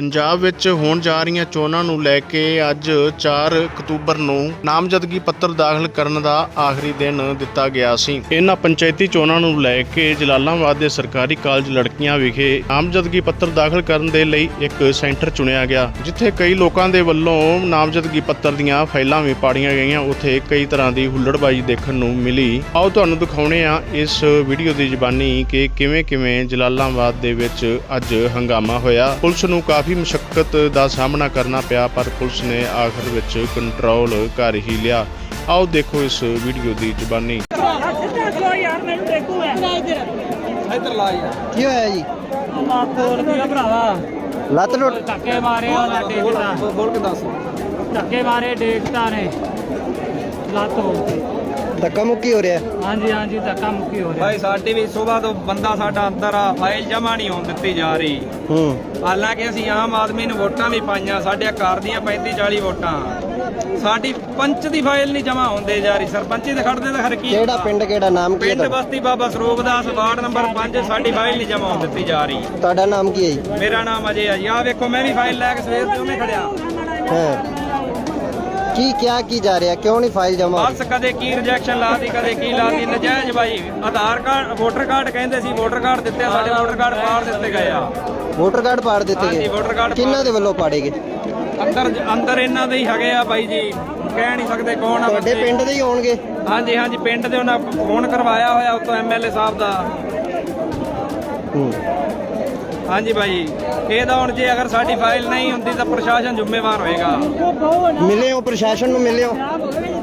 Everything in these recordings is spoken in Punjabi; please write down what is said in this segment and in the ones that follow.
ਪੰਜਾਬ ਵਿੱਚ ਹੋਣ ਜਾ ਰਹੀਆਂ ਚੋਣਾਂ ਨੂੰ ਲੈ ਕੇ ਅੱਜ 4 ਅਕਤੂਬਰ ਨੂੰ ਨਾਮਜ਼ਦਗੀ ਪੱਤਰ ਦਾਖਲ ਕਰਨ ਦਾ ਆਖਰੀ ਦਿਨ ਦਿੱਤਾ ਗਿਆ ਸੀ। ਇਹਨਾਂ ਪੰਚਾਇਤੀ ਚੋਣਾਂ ਨੂੰ ਲੈ ਕੇ ਜਲਾਲਾਬਾਦ ਦੇ ਸਰਕਾਰੀ ਕਾਲਜ ਲੜਕੀਆਂ ਵਿਖੇ ਨਾਮਜ਼ਦਗੀ ਪੱਤਰ ਦਾਖਲ ਕਰਨ ਦੇ ਲਈ ਇੱਕ ਸੈਂਟਰ ਚੁਣਿਆ ਗਿਆ, ਜਿੱਥੇ ਕਈ ਲੋਕਾਂ ਦੇ ਵੱਲੋਂ ਨਾਮਜ਼ਦਗੀ ਪੱਤਰ ਦੀਆਂ ਫਾਈਲਾਂ ਵੀ ਪਾੜੀਆਂ ਗਈਆਂ। ਉੱਥੇ ਕਈ ਤਰ੍ਹਾਂ ਦੀ ਹੁੱਲੜਬਾਜ਼ੀ ਦੇਖਣ ਨੂੰ ਮਿਲੀ। ਆਓ ਤੁਹਾਨੂੰ ਦਿਖਾਉਣੇ ਆ ਇਸ ਵੀਡੀਓ ਦੀ ਜ਼ਬਾਨੀ ਕਿ ਕਿਵੇਂ ਕਿਵੇਂ ਜਲਾਲਾਬਾਦ ਦੇ ਵਿੱਚ ਅੱਜ ਹੰਗਾਮਾ ਹੋਇਆ। ਪੁਲਿਸ ਨੂੰ ਕਾਫੀ ਮੁਸ਼ਕਲ ਦਾ ਸਾਹਮਣਾ ਕਰਨਾ ਪਿਆ ਪਰ ਪੁਲਿਸ ਨੇ ਆਖਰ ਵਿੱਚ ਕੰਟਰੋਲ ਕਰ ਹੀ ਲਿਆ। ਆਓ ਦੇਖੋ ਇਸ ਵੀਡੀਓ ਦੀ ਜ਼ਬਾਨੀ। ਇੱਧਰ ਲਾ ਯਾਰ ਕੀ ਹੋਇਆ ਜੀ? ਨਾ ਕੋਲ ਕੀ ਆ ਭਰਾਵਾ ਲੱਤ ਟੁੱਟ ਧੱਕੇ ਮਾਰੇ ਉਹਨਾਂ ਡੇਕਤਾ ਬੋਲ ਬੋਲ ਕੇ ਦੱਸ। ਧੱਕੇ ਮਾਰੇ ਡੇਕਤਾ ਨੇ। ਲੱਤ ਹੋ ਗਈ। ਧੱਕਾ ਮੁੱਕੀ ਹੋ ਰਿਹਾ। ਹਾਂਜੀ ਹਾਂਜੀ ਧੱਕਾ ਮੁੱਕੀ ਹੋ ਰਿਹਾ। ਭਾਈ ਸਾਡੀ ਵੀ ਸਵੇਰ ਤੋਂ ਬੰਦਾ ਸਾਡਾ ਅੰਦਰ ਆ ਫਾਈਲ ਜਮਾ ਨਹੀਂ ਹੋਣ ਦਿੱਤੀ ਜਾ ਰਹੀ। ਹੂੰ। ਹਾਲਾਂਕਿ ਅਸੀਂ ਆਮ ਆਦਮੀ ਨੂੰ ਵੋਟਾਂ ਵੀ ਪਾਈਆਂ ਸਾਡੇ ਘਰ ਦੀਆਂ 35 40 ਵੋਟਾਂ। ਸਾਡੀ ਪੰਚ ਦੀ ਫਾਈਲ ਨਹੀਂ ਜਮਾ ਹੁੰਦੇ ਜਾ ਰਹੀ ਸਰਪੰਚੀ ਦੇ ਖੜਦੇ ਤਾਂ ਹਰ ਕੀ ਕਿਹੜਾ ਪਿੰਡ ਕਿਹੜਾ ਨਾਮ ਕੀ ਹੈ ਪਿੰਡ ਤੁਹਾਡਾ? ਬਸਤੀ ਬਾਬਾ ਸਰੂਪ ਦਾਸ ਵਾਰਡ ਨੰਬਰ 5 ਸਾਡੀ ਫਾਈਲ ਨਹੀਂ ਜਮਾ ਹੋਣ ਦਿੱਤੀ ਜਾ ਰਹੀ। ਤੁਹਾਡਾ ਨਾਮ ਕੀ ਹੈ ਜੀ? ਮੇਰਾ ਨਾਮ ਅਜੇ ਆ ਜੀ। ਆਹ ਵੇਖੋ ਮੈਂ ਵੀ ਫਾਈਲ ਲੈ ਕੇ ਸਵੇਰ ਤੋਂ ਮੈਂ ਖੜਿਆ। ਹਾਂ। ਕੀ ਕਿਆ ਕੀ ਜਾ ਰਿਹਾ? ਕਿਉਂ ਨਹੀਂ ਫਾਈਲ ਜਮਾ ਬਸ ਕਦੇ ਕੀ ਰਿਜੈਕਸ਼ਨ ਲਾਤੀ ਕਦੇ ਕੀ ਲਾਤੀ? ਨਜਾਇਜ਼ ਬਾਈ ਆਧਾਰ ਕਾਰਡ ਵੋਟਰ ਕਾਰਡ ਕਹਿੰਦੇ ਸੀ ਵੋਟਰ ਕਾਰਡ ਦਿੱਤੇ ਆ, ਸਾਡੇ ਵੋਟਰ ਕਾਰਡ ਪਾੜ ਦਿੱਤੇ ਗਏ ਆ। ਵੋਟਰ ਕਾਰਡ ਪਾੜ ਦਿੱਤੇ ਹਾਂਜੀ, ਗਏ। ਕਿਹਨਾਂ ਦੇ ਵੱਲੋਂ ਪਾੜੇ ਗਏ? ਅੰਦਰ ਅੰਦਰ ਇਹਨਾਂ ਦੇ ਹੀ ਹੈਗੇ ਆ ਬਾਈ ਜੀ। ਕਹਿ ਨਹੀਂ ਸਕਦੇ ਕੌਣ ਆ ਤੁਹਾਡੇ ਬੱਚੇ। ਪਿੰਡ ਦੇ ਹੀ ਹੋਣਗੇ। ਹਾਂਜੀ ਹਾਂਜੀ ਪਿੰਡ ਦੇ ਉਹਨਾਂ ਫੋਨ ਕਰਵਾਇਆ ਹੋਇਆ ਉਤੋਂ ਐਮਐਲਏ ਸਾਹਿਬ ਦਾ। ਹੂੰ। ਹਾਂਜੀ ਬਾਈ ਇਹਦਾ ਹੁਣ ਜੇ ਅਗਰ ਸਾਡੀ ਫਾਈਲ ਨਹੀਂ ਹੁੰਦੀ ਤਾਂ ਪ੍ਰਸ਼ਾਸਨ ਜ਼ਿੰਮੇਵਾਰ ਹੋਏਗਾ। ਮਿਲੇ ਹੋ ਪ੍ਰਸ਼ਾਸਨ ਨੂੰ ਮਿਲੇ ਹੋ?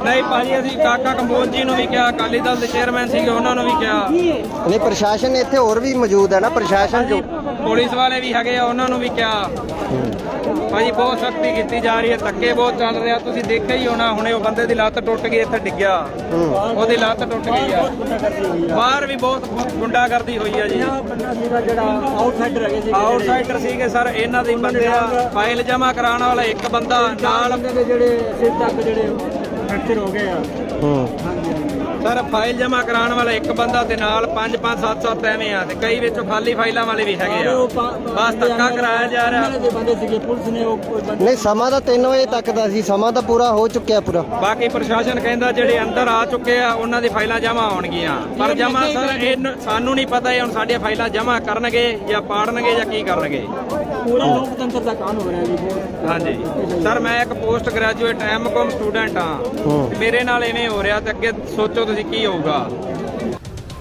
ਨਹੀਂ ਭਾਜੀ ਅਸੀਂ ਕਾਕਾ ਕੰਬੋਜ ਜੀ ਨੂੰ ਵੀ ਕਿਹਾ ਅਕਾਲੀ ਦਲ ਦੇ ਚੇਅਰਮੈਨ ਸੀਗੇ ਉਹਨਾਂ ਨੂੰ ਵੀ ਕਿਹਾ। ਨਹੀਂ ਪ੍ਰਸ਼ਾਸਨ ਇੱਥੇ ਹੋਰ ਵੀ ਮੌਜੂਦ ਹੈ ਨਾ ਪ੍ਰਸ਼ਾਸਨ ਜੋ ਪੁਲਿਸ ਵਾਲੇ ਵੀ ਹੈਗੇ ਆ ਉਹਨਾਂ ਨੂੰ ਵੀ ਕਿਹਾ। ਭਾਜੀ ਬਹੁਤ ਸਖਤੀ ਕੀਤੀ ਜਾ ਰਹੀ ਹੈ ਧੱਕੇ ਬਹੁਤ ਚੱਲ ਰਿਹਾ ਤੁਸੀਂ ਦੇਖਿਆ ਹੀ ਹੋਣਾ ਹੁਣੇ ਉਹ ਬੰਦੇ ਦੀ ਲੱਤ ਟੁੱਟ ਗਈ ਇੱਥੇ ਡਿੱਗਿਆ। ਉਹਦੀ ਲੱਤ ਟੁੱਟ ਗਈ ਆ। ਬਾਹਰ ਵੀ ਬਹੁਤ ਗੁੰਡਾਗਰਦੀ ਹੋਈ ਆ ਜੀ। ਜਿਹੜਾ ਆਊਟਸਾਈਡਰ ਹੈਗੇ ਆਊਟਸਾਈਡਰ ਸੀਗੇ ਸਰ ਇਹਨਾਂ ਦੇ ਬੰਦੇ ਆ ਫਾਈਲ ਜਮ੍ਹਾਂ ਕਰਾਉਣ ਵਾਲਾ ਇੱਕ ਬੰਦਾ ਨਾਲ ਜਿਹੜੇ ਸਿਰ ਤੱਕ ਜਿਹੜੇ ਫ੍ਰੈਕਚਰ ਹੋ ਗਏ ਆ। ਹੂੰ। ਸਰ ਫਾਈਲ ਜਮ੍ਹਾਂ ਕਰਾਉਣ ਵਾਲਾ ਇੱਕ ਬੰਦਾ ਤੇ ਨਾਲ 5 5 7 7 ਐਵੇਂ ਆ ਤੇ ਕਈ ਵਿੱਚੋਂ ਖਾਲੀ ਫਾਈਲਾਂ ਵਾਲੇ ਵੀ ਹੈਗੇ ਆ। ਬਸ ਧੱਕਾ ਕਰਾਇਆ ਜਾ ਰਿਹਾ। ਦੇ ਬੰਦੇ ਸੀਗੇ ਪੁਲਿਸ ਨੇ ਉਹ ਕੋਈ ਬੰਦੇ ਨਹੀਂ ਸਮਾਂ ਤਾਂ 3 ਵਜੇ ਤੱਕ ਦਾ ਸੀ ਸਮਾਂ ਤਾਂ ਪੂਰਾ ਹੋ ਚੁੱਕਿਆ ਪੂਰਾ। ਬਾਕੀ ਪ੍ਰਸ਼ਾਸਨ ਕਹਿੰਦਾ ਜਿਹੜੇ ਅੰਦਰ ਆ ਚੁੱਕੇ ਆ ਉਹਨਾਂ ਦੀ ਫਾਈਲਾਂ ਜਮ੍ਹਾਂ ਹੋਣਗੀਆਂ। ਪਰ ਜਮ੍ਹਾਂ ਸਰ ਇਹ ਸਾਨੂੰ ਨਹੀਂ ਪਤਾ ਇਹ ਹੁਣ ਸਾਡੀਆਂ ਫਾਈਲਾਂ ਜਮ੍ਹਾਂ ਕਰਨਗੇ ਜਾਂ ਪਾੜਨਗੇ ਜਾਂ ਕੀ ਕਰਨਗੇ। ਪੂਰਾ ਲੋਕਤੰਤਰ ਦਾ ਕਾਨੂੰਨ ਹੋ ਰਿਹਾ ਜੀ ਬਹੁਤ ਹਾਂਜੀ। ਸਰ ਮੈਂ ਇੱਕ ਪੋਸਟ ਗ੍ਰੈਜੂਏਟ ਐਮਕਾਮ ਸਟੂਡੈਂਟ ਆ ਹੂੰ। ਮੇਰੇ ਨਾਲ ਐਵੇਂ ਹੋ ਰਿਹਾ ਤੇ ਅੱਗੇ ਸੋਚੋ ਤੁਸੀਂ ਕੀ ਹੋਊਗਾ।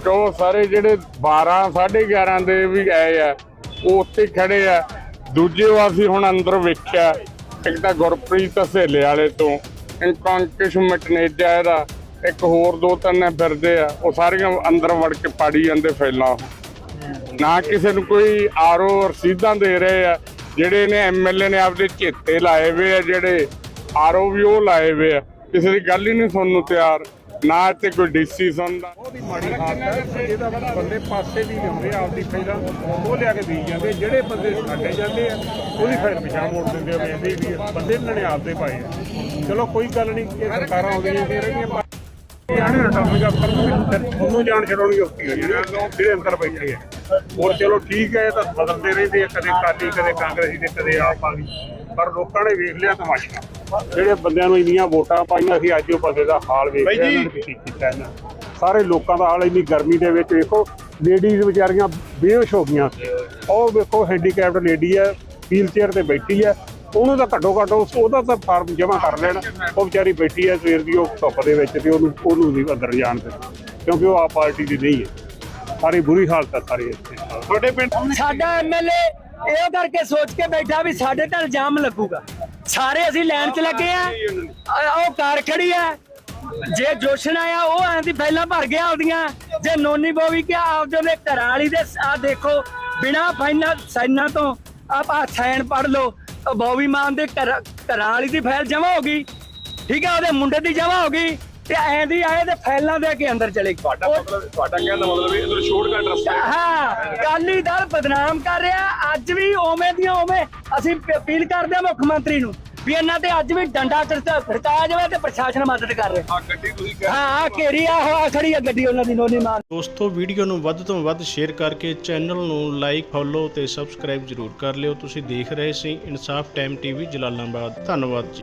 ਉਹ ਸਾਰੇ ਜਿਹੜੇ 12 11:30 ਦੇ ਵੀ ਆਏ ਆ ਉਹ ਉੱਥੇ ਖੜੇ ਆ। ਦੂਜੇ ਵਾਸੀ ਹੁਣ ਅੰਦਰ ਵੇਖਿਆ ਇੱਕ ਤਾਂ ਗੁਰਪ੍ਰੀਤ ਸਹੇਲੇ ਵਾਲੇ ਤੋਂ ਇੱਕ ਅੰਕਿਸ਼ ਮਟਨੇਜਾ ਇਹਦਾ ਇੱਕ ਹੋਰ ਦੋ ਤਿੰਨ ਫਿਰਦੇ ਆ ਉਹ ਸਾਰੀਆਂ ਅੰਦਰ ਵੜ ਕੇ ਪਾੜੀ ਜਾਂਦੇ ਫੈਲਾਂ। ਨਾ ਕਿਸੇ ਨੂੰ ਕੋਈ ਆਰਓ ਰਸੀਦਾਂ ਦੇ ਰਹੇ ਆ। ਜਿਹੜੇ ਨੇ ਐਮਐਲਏ ਨੇ ਆਪਦੇ ਚੇਤੇ ਲਾਏ ਵੇ ਆ, ਜਿਹੜੇ ਆਰਓ ਵੀ ਉਹ ਲਾਏ ਵੇ ਆ। ਕਿਸੇ ਦੀ ਗੱਲ ਹੀ ਨਹੀਂ ਸੁਣਨ ਨੂੰ ਤਿਆਰ, ਨਾ ਇੱਥੇ ਕੋਈ ਡੀਸੀ ਸੁਣਦਾ। ਉਹਦੀ ਮਾੜੀ ਹਾਲਤ ਹੈ। ਜਿਹਦਾ ਬੰਦੇ ਪਾਸੇ ਵੀ ਹੁੰਦੇ, ਆਪਦੀ ਫਾਈਲਾਂ ਉਹ ਲਿਆ ਕੇ ਦੇਈ ਜਾਂਦੇ। ਜਿਹੜੇ ਬੰਦੇ ਛੱਡੇ ਜਾਂਦੇ ਆ, ਉਹਦੀ ਫਾਈਲ ਪਿਛਾਂ ਮੋੜ ਦਿੰਦੇ ਆ ਵੀ ਬੰਦੇ ਇਹਨਾਂ ਨੇ ਆਪਦੇ ਪਾਏ ਆ। ਚਲੋ, ਕੋਈ ਗੱਲ ਨਹੀਂ ਇਹ ਸਰਕਾਰਾਂ ਆਉਂਦੀਆਂ ਦੇ ਰਹੀਆਂ ਉਹਨੂੰ ਜਾਣ ਛਡਾਉਣੀ ਔਖੀ ਹੈ ਜਿਹੜੇ ਅੰਦਰ ਬੈਠੇ ਆ ਹੋਰ ਚਲੋ ਠੀਕ ਹੈ ਇਹ ਤਾਂ ਬਦਲਦੇ ਰਹਿੰਦੇ ਆ ਕਦੇ ਕਾਲੀ ਕਦੇ ਕਾਂਗਰਸੀ ਤੇ ਕਦੇ ਆਪ ਵਾਲੀ ਪਰ ਲੋਕਾਂ ਨੇ ਵੇਖ ਲਿਆ ਤਮਾਸ਼ਾ ਜਿਹੜੇ ਬੰਦਿਆਂ ਨੂੰ ਇੰਨੀਆਂ ਵੋਟਾਂ ਪਾਈਆਂ ਸੀ ਅੱਜ ਉਹ ਬੰਦੇ ਦਾ ਹਾਲ ਵੇਖ ਲਿਆ ਇਹਨਾਂ ਨੇ ਕੀ ਕੀਤਾ ਇਹਨਾਂ ਸਾਰੇ ਲੋਕਾਂ ਦਾ ਹਾਲ ਇੰਨੀ ਗਰਮੀ ਦੇ ਵਿੱਚ ਵੇਖੋ ਲੇਡੀਜ਼ ਵਿਚਾਰੀਆਂ ਬੇਹੋਸ਼ ਹੋ ਗਈਆਂ। ਉਹ ਵੇਖੋ ਹੈਂਡੀਕੈਪਡ ਲੇਡੀ ਹੈ ਵੀਲ ਚੇਅਰ ਤੇ ਬੈਠੀ ਹੈ। ਉਹਨੂੰ ਤਾਂ ਘੱਟੋ ਘੱਟ ਉਹਦਾ ਤਾਂ ਫਾਰਮ ਜਮ੍ਹਾਂ ਕਰ ਲੈਣ। ਉਹ ਵਿਚਾਰੀ ਬੈਠੀ ਹੈ ਸਵੇਰ ਦੀ, ਉਹ ਧੁੱਪ ਦੇ ਵਿੱਚ ਤੇ ਉਹਨੂੰ ਉਹਨੂੰ ਨਹੀਂ ਅੰਦਰ ਜਾਣ ਦੇ। ਕਿਉਂਕਿ ਉਹ ਆਪ ਪਾਰਟੀ ਦੀ ਨਹੀਂ ਹੈ। ਸਾਰੀ ਬੁਰੀ ਹਾਲਤ ਹੈ ਸਾਰੇ ਇੱਥੇ। ਤੁਹਾਡੇ ਪਿੰਡ ਸਾਡਾ ਐਮਐਲਏ ਇਹ ਕਰਕੇ ਸੋਚ ਕੇ ਬੈਠਾ ਵੀ ਸਾਡੇ ਤੇ ਇਲਜ਼ਾਮ ਲੱਗੂਗਾ। ਸਾਰੇ ਅਸੀਂ ਲੈਣ 'ਚ ਲੱਗੇ ਆ। ਉਹ ਕਾਰ ਖੜੀ ਆ। ਜੇ ਜੋਸ਼ਨ ਆਇਆ ਉਹ ਆਂ ਦੀ ਫੈਲਾਂ ਭਰ ਗਿਆ ਉਹਦੀਆਂ ਜੇ ਨੋਨੀ ਬੋਵੀ ਕਿਹਾ, ਆਪਦੇ ਉਹਦੇ ਘਰਾਂ ਵਾਲੀ ਦੇ ਆ ਦੇਖੋ, ਬਿਨਾ ਫਾਈਨਲ ਸਾਈਨਾਂ ਤੋਂ ਆਪ ਆ ਸਾਈਨ ਪੜ ਲਓ। ਬੋਵੀ ਮਾਨ ਦੇ ਘਰ- ਘਰਾਂ ਵਾਲੀ ਦੀ ਫਾਈਲ ਜਮਾ ਹੋ ਗਈ। ਠੀਕ ਹੈ ਉਹਦੇ ਮੁੰਡੇ ਦੀ ਜਮਾ ਹੋ ਗਈ ਤੇ ਐਂ ਦੀ ਆਏ ਤੇ ਫਾਈਲਾਂ ਦੇ ਕੇ ਅੰਦਰ ਚਲੇ ਗਏ। ਤੁਹਾਡਾ ਤੁਹਾਡਾ ਕਹਿਣ ਦਾ ਮਤਲਬ ਇਹ ਸ਼ੋਰਟਕਟ ਰਸਤਾ ਹਾਂ। ਅਕਾਲੀ ਦਲ ਬਦਨਾਮ ਕਰ ਰਿਹਾ ਅੱਜ ਵੀ ਓਵੇਂ ਦੀਆਂ ਓਵੇਂ ਅਸੀਂ ਅਪੀਲ ਕਰਦੇ ਹਾਂ ਮੁੱਖ ਮੰਤਰੀ ਨੂੰ। ਵੀ ਇਹਨਾਂ ਤੇ ਅੱਜ ਵੀ ਡੰਡਾ ਖੜਕਾਇਆ ਜਾਵੇ ਤੇ ਪ੍ਰਸ਼ਾਸਨ ਮਦਦ ਕਰ ਰਿਹਾ। ਆ ਗੱਡੀ ਤੁਸੀਂ ਹਾਂ ਆ ਘੇਰੀ ਆ ਆ ਖੜੀ ਆ ਗੱਡੀ ਉਹਨਾਂ ਦੀ ਨੋਨੀ ਮਾਨ। ਦੋਸਤੋ ਵੀਡੀਓ ਨੂੰ ਵੱਧ ਤੋਂ ਵੱਧ ਸ਼ੇਅਰ ਕਰਕੇ ਚੈਨਲ ਨੂੰ ਲਾਈਕ ਫੋਲੋ ਤੇ ਸਬਸਕ੍ਰਾਈਬ ਜ਼ਰੂਰ ਕਰ ਲਿਓ। ਤੁਸੀਂ ਦੇਖ ਰਹੇ ਸੀ ਇਨਸਾਫ ਟਾਈਮ ਟੀਵੀ ਜਲਾਲਾਬਾਦ। ਧੰਨਵਾਦ ਜੀ।